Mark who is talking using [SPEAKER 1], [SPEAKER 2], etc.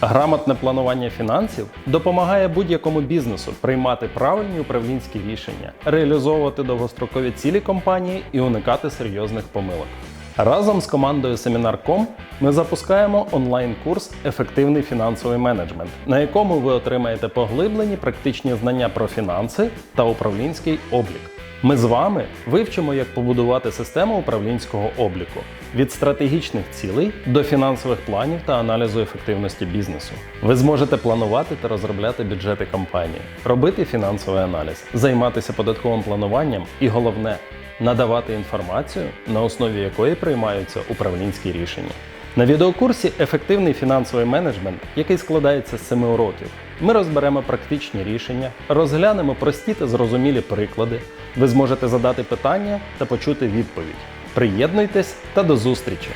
[SPEAKER 1] Грамотне планування фінансів допомагає будь-якому бізнесу приймати правильні управлінські рішення, реалізовувати довгострокові цілі компанії і уникати серйозних помилок. Разом з командою Seminar.com ми запускаємо онлайн-курс Ефективний фінансовий менеджмент, на якому ви отримаєте поглиблені практичні знання про фінанси та управлінський облік. Ми з вами вивчимо, як побудувати систему управлінського обліку від стратегічних цілей до фінансових планів та аналізу ефективності бізнесу. Ви зможете планувати та розробляти бюджети компанії, робити фінансовий аналіз, займатися податковим плануванням і головне надавати інформацію, на основі якої приймаються управлінські рішення. На відеокурсі Ефективний фінансовий менеджмент, який складається з 7 уроків, ми розберемо практичні рішення, розглянемо прості та зрозумілі приклади. Ви зможете задати питання та почути відповідь. Приєднуйтесь та до зустрічі!